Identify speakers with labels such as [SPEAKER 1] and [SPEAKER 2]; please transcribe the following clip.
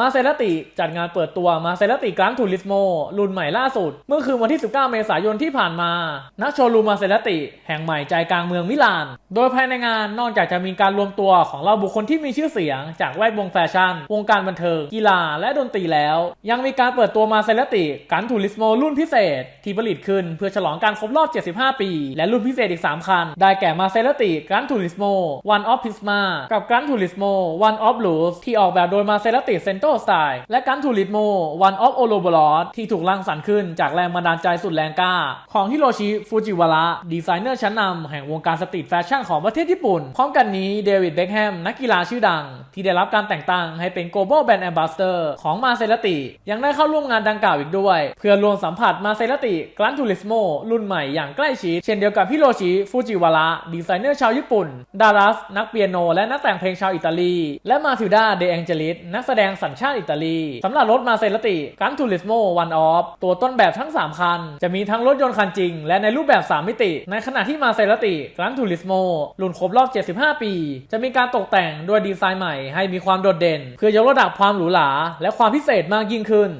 [SPEAKER 1] มาเซ r ติจัดงานเปิดตัวมาเซ r ติก r างทูริสโมรุ่นใหม่ล่าสุด เมื่อคืนวันที่ 19 เมษายนที่ผ่านมาณโชว์รูมมาเซ r ติแห่งใหม่ใจกลางเมืองมิลาน โดยภายในงานนอกจากจะมีการรวมตัวของเราบุคคลที่มีชื่อเสียง จากแวดวงแฟชั่น วงการบันเทิง กีฬาและดนตรีแล้ว ยังมีการเปิดตัวมาเซ r ติก r างทูริสโมรุ่นพิเศษ ที่ผลิตขึ้นเพื่อฉลองการครบรอบ 75 ปี และรุ่นพิเศษอีก 3 คัน ได้แก่มาเซ r ติก r างทูริสโม One of Pisma กับ Gran Turismo One of Luz ที่ออกแบบโดยมาเซ r ติเซนโตสไตล์และ Gran Turismo One of o l o b o l o s ที่ถูกรังสรรค์ขึ้นจากแรงบันดาลใจสุดแรงกล้า ของฮิโรชิฟูจิวาระดีไซเนอร์ชั้นนำแห่งวงการสตรีทแฟชั่นของประเทศญี่ปุ่น พร้อมกันนี้เดวิดเบคแฮมนักกีฬาชื่อดัง ที่ได้รับการแต่งตั้งให้เป็น Global Brand Ambassador ของมาเซ r ติ ยังได้เข้าร่วมงานดังกล่าวอีกด้วย เพื่อรวมสัมผัสมาเซ r ติ Gran Turismo รุ่นใหม่อย่างใกล้ชิด เช่นเดียวกับฮิโรชิฟูจิวาระดีไซเนอร์ชาวญี่ปุ่นดารัสนักเปียโน และนักแต่งเพลงชาวอิตาลี และมาทิลดาเดแองเจลิสนักแสดงสัญชาติอิตาลีสำหรับรถมาเซราติกันทูริสโมวันออฟตัวต้นแบบทั้ง 3 คัน จะมีทั้งรถยนต์คันจริง และในรูปแบบ 3 มิติ ในขณะที่มาเซราติกันทูริสโมรุ่นครบรอบ 75 ปี จะมีการตกแต่งด้วยดีไซน์ใหม่ให้มีความโดดเด่น เพื่อยกระดับความหรูหราและความพิเศษมากยิ่งขึ้น